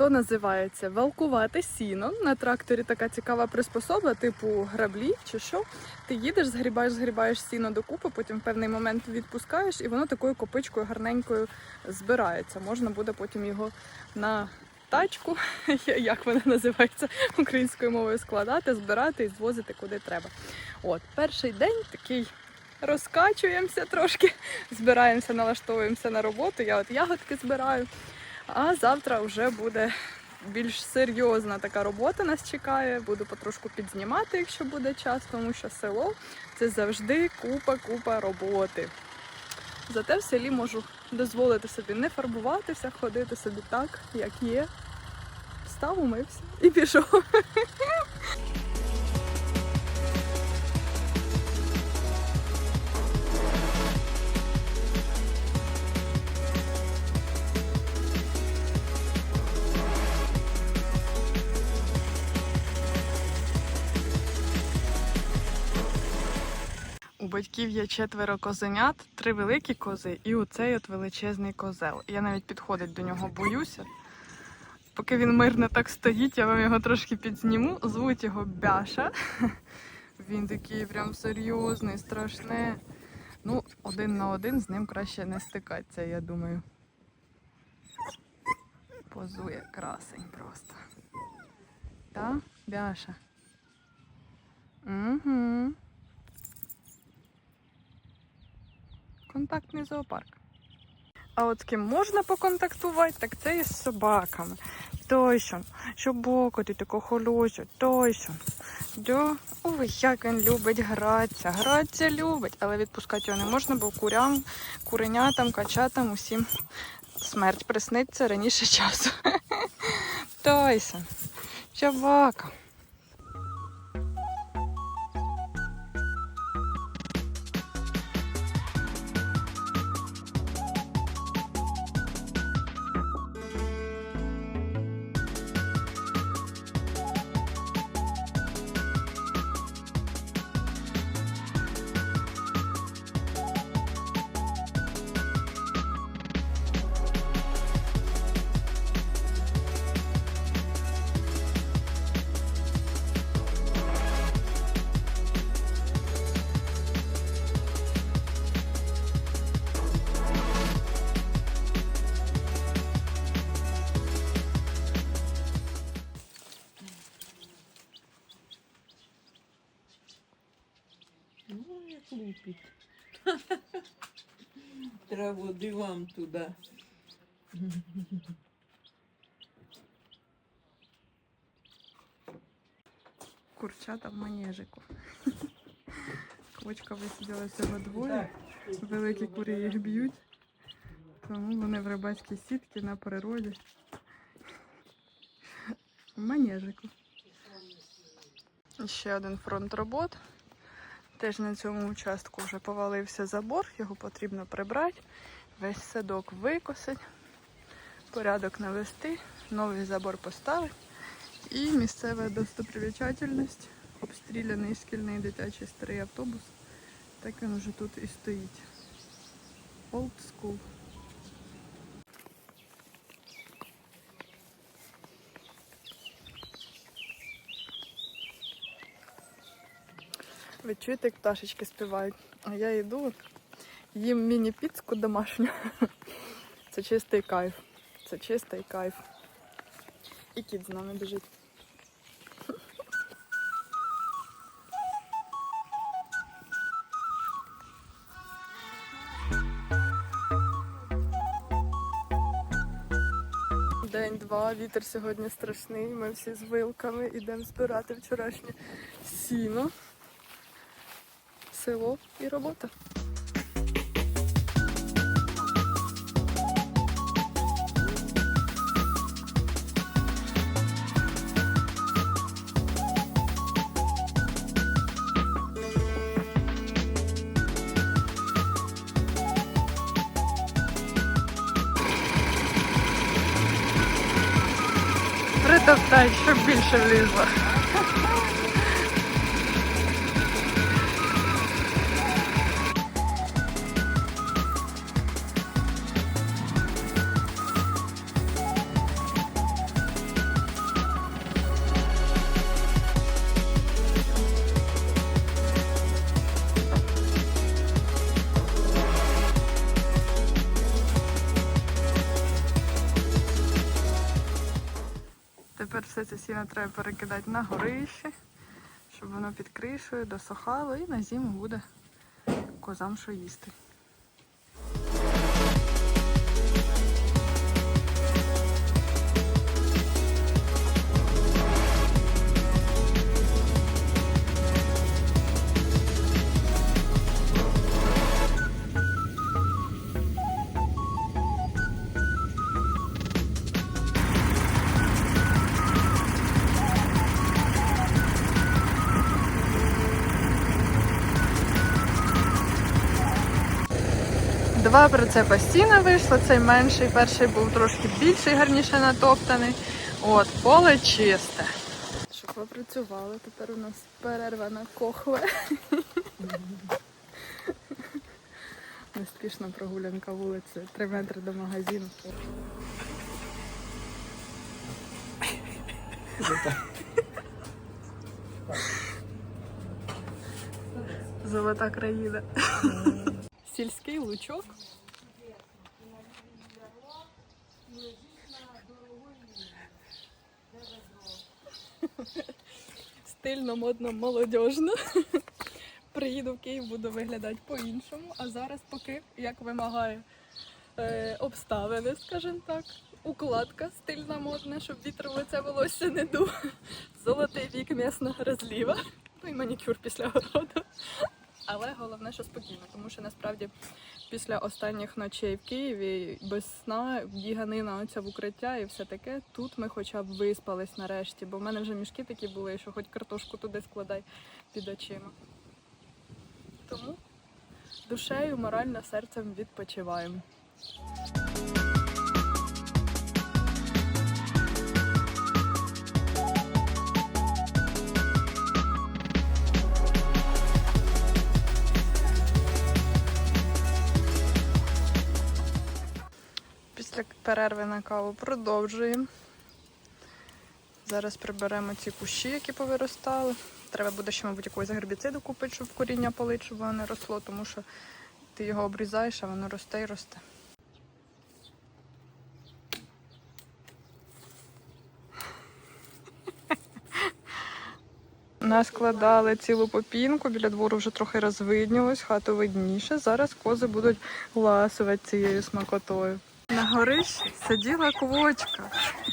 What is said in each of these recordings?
то називається валкувати сіно. На тракторі така цікава приспособа, типу граблі чи що. Ти їдеш, згрібаєш, згрібаєш сіно докупи, потім в певний момент відпускаєш, і воно такою копичкою гарненькою збирається. Можна буде потім його на тачку, як вона називається українською мовою, складати, збирати і звозити куди треба. От, перший день такий розкачуємося трошки, збираємося, налаштовуємося на роботу. Я от ягодки збираю. А завтра вже буде більш серйозна така робота нас чекає. Буду потрошку підзнімати, якщо буде час, тому що село це завжди купа-купа роботи. Зате в селі можу дозволити собі не фарбуватися, ходити собі так, як є. Встав, умився і пішов. батьків є четверо козенят, три великі кози і оцей от величезний козел. Я навіть підходить до нього боюся. Поки він мирно так стоїть, я вам його трошки підзніму. Звуть його Бяша. Він такий прям серйозний, страшний. Ну, один на один з ним краще не стикатися, я думаю. Позує красень просто. Та, Бяша? Угу. Контактний зоопарк. А от з ким можна поконтактувати, так це із собаками. Той що, що боку ти тако холосю, той що. Да. Ой, як він любить гратися. Гратися любить, але відпускати його не можна, бо курям, куренятам, качатам усім смерть присниться раніше часу. Тойсон, собака. Треба води вам туди. Курчата в манежику. Квочка висиділа всього двоє. Великі курі їх б'ють. Тому вони в рибацькій сітці на природі. В манежику. Ще один фронт робот. Теж на цьому участку вже повалився забор, його потрібно прибрати, весь садок викосить, порядок навести, новий забор поставити. І місцева достопримічательність, обстріляний шкільний дитячий старий автобус. Так він уже тут і стоїть. Old school. Ви чуєте, як пташечки співають? А я йду, їм міні-піцку домашню. Це чистий кайф. Це чистий кайф. І кіт з нами біжить. День-два, вітер сьогодні страшний. Ми всі з вилками йдемо збирати вчорашнє сіно, село і робота. Притоптай, щоб більше влізло. Сіно треба перекидати на горище, щоб воно під кришею досохало і на зиму буде козам що їсти. Два прицепа сіна вийшло, цей менший, перший був трошки більший, гарніше натоптаний. От, поле чисте. Щоб ви працювали, тепер у нас перерва на кохве. Неспішна прогулянка вулицею, три метри до магазину. Золота країна. Сільський лучок. Стильно, модно, молодіжно. Приїду в Київ, буду виглядати по-іншому. А зараз, поки як вимагає е, обставини, скажімо так. Укладка стильна, модна, щоб вітер в лице волосся не дув. Золотий вік м'ясна розліва. Ну і манікюр після городу. Але головне, що спокійно, тому що насправді після останніх ночей в Києві без сна, біганина оця в укриття і все таке. Тут ми хоча б виспались нарешті, бо в мене вже мішки такі були, що хоч картошку туди складай під очима. Тому душею, морально, серцем відпочиваємо. Після перерви на каву продовжуємо. Зараз приберемо ці кущі, які повиростали. Треба буде ще, мабуть, якогось гербіциду купити, щоб коріння полить, щоб воно не росло, тому що ти його обрізаєш, а воно росте і росте. Наскладали цілу попінку, біля двору вже трохи розвиднілось, хату видніше. Зараз кози будуть ласувати цією смакотою. На горищі сиділа квочка.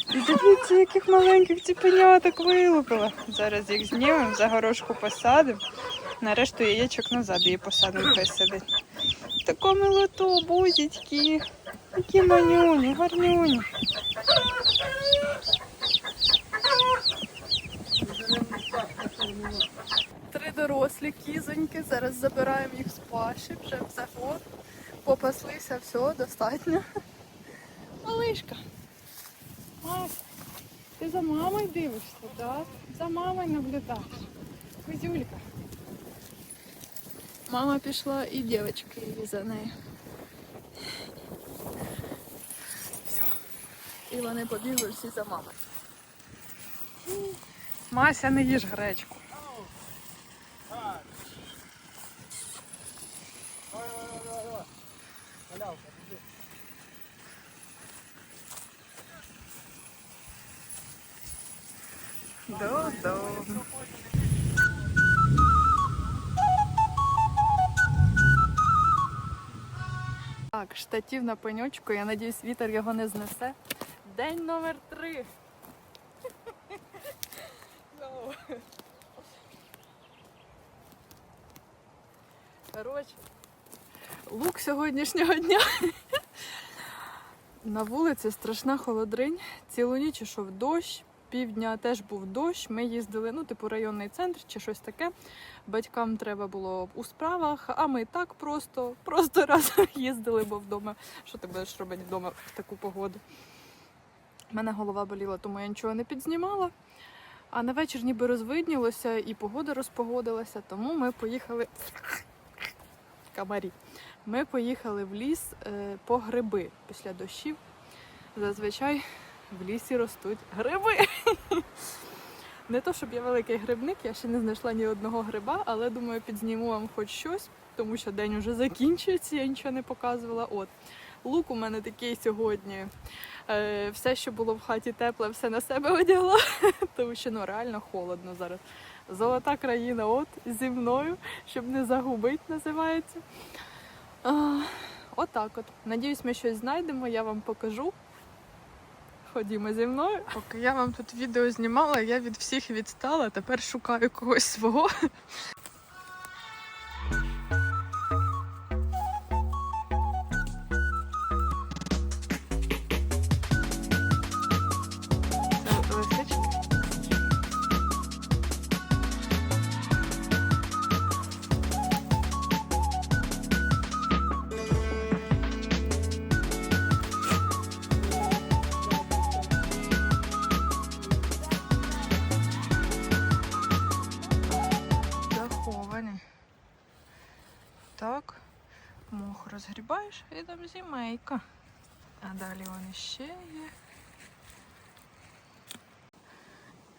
І дивіться, яких маленьких ціпеняток вилупила. Зараз їх знімемо, за горошку посадимо. Нарешту яєчок назад її посадимо, хай сидить. Тако милото, бузічки. Які манюні, гарнюні. Три дорослі кізоньки. Зараз забираємо їх з паші, вже в загон. Попаслися, все, достатньо. Малишка. Ась, ти за мамою дивишся, так? За мамою наблюдаєш. Кузюлька. Мама пішла і дівчинка її за нею. Все. І вони побігли всі за мамою. Мася, не їж гречку. Додому. Так, штатів на пеньочку, я надіюсь, вітер його не знесе. День номер три. Коротше, лук сьогоднішнього дня. На вулиці страшна холодринь. Цілу ніч ішов дощ, півдня теж був дощ. Ми їздили, ну, типу, районний центр чи щось таке. Батькам треба було у справах, а ми так просто, просто разом їздили, бо вдома. Що ти будеш робити вдома в таку погоду? У мене голова боліла, тому я нічого не підзнімала. А на вечір ніби розвиднілося і погода розпогодилася, тому ми поїхали. Камарі. Ми поїхали в ліс е, по гриби після дощів. Зазвичай в лісі ростуть гриби. Не то, щоб я великий грибник, я ще не знайшла ні одного гриба, але думаю, підзніму вам хоч щось, тому що день уже закінчується, я нічого не показувала. От. Лук у мене такий сьогодні. Е, все, що було в хаті тепле, все на себе одягла, тому що ну реально холодно зараз. Золота країна, от зі мною, щоб не загубити, називається. А, отак от. Надіюсь, ми щось знайдемо, я вам покажу. Ходімо зі мною. Поки я вам тут відео знімала, я від всіх відстала, тепер шукаю когось свого. Заховані. Так, мох розгрібаєш і там зімейка. А далі вони ще є.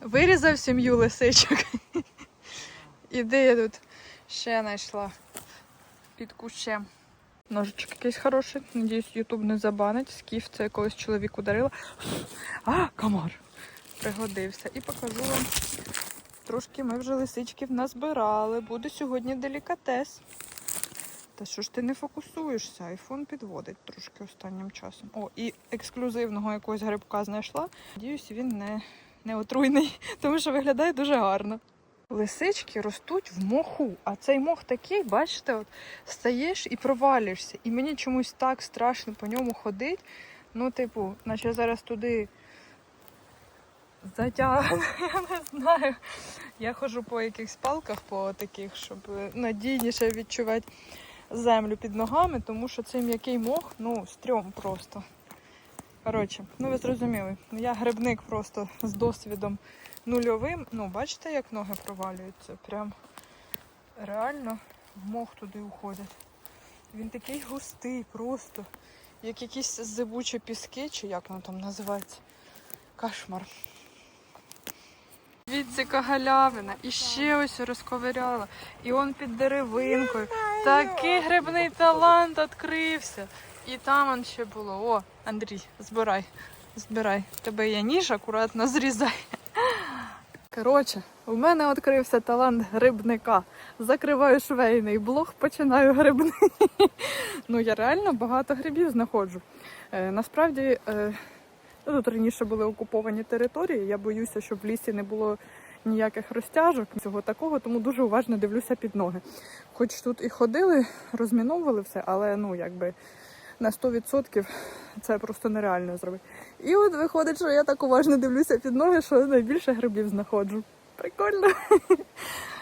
Вирізав сім'ю лисичок. І де я тут ще знайшла під кущем. Ножичок якийсь хороший. Надіюсь, Ютуб не забанить. Скіф це колись чоловіку дарила. А, комар! Пригодився. І покажу вам Трошки ми вже лисичків назбирали. Буде сьогодні делікатес. Та що ж ти не фокусуєшся? Айфон підводить трошки останнім часом. О, і ексклюзивного якогось грибка знайшла. Надіюсь, він не, не отруйний, тому що виглядає дуже гарно. Лисички ростуть в моху, а цей мох такий, бачите, от стаєш і провалюєшся. І мені чомусь так страшно по ньому ходить. Ну, типу, наче зараз туди затягну, я не знаю. Я ходжу по якихось палках, по таких, щоб надійніше відчувати землю під ногами, тому що цей м'який мох, ну, стрьом просто. Коротше, ну ви зрозуміли, я грибник просто з досвідом нульовим. Ну, бачите, як ноги провалюються? Прям реально мох туди уходять. Він такий густий, просто, як якісь зибучі піски, чи як воно там називається. Кошмар. Дивіться, галявина. І ще ось розковиряла. І он під деревинкою. Такий грибний талант відкрився. І там он ще було. О, Андрій, збирай. Збирай. Тебе є ніж, акуратно зрізай. Коротше, у мене відкрився талант грибника. Закриваю швейний блог, починаю грибний. Ну, я реально багато грибів знаходжу. Е, насправді. Тут раніше були окуповані території. Я боюся, щоб в лісі не було ніяких розтяжок, цього такого, тому дуже уважно дивлюся під ноги. Хоч тут і ходили, розміновували все, але ну якби на 100% це просто нереально зробити. І от виходить, що я так уважно дивлюся під ноги, що найбільше грибів знаходжу. Прикольно.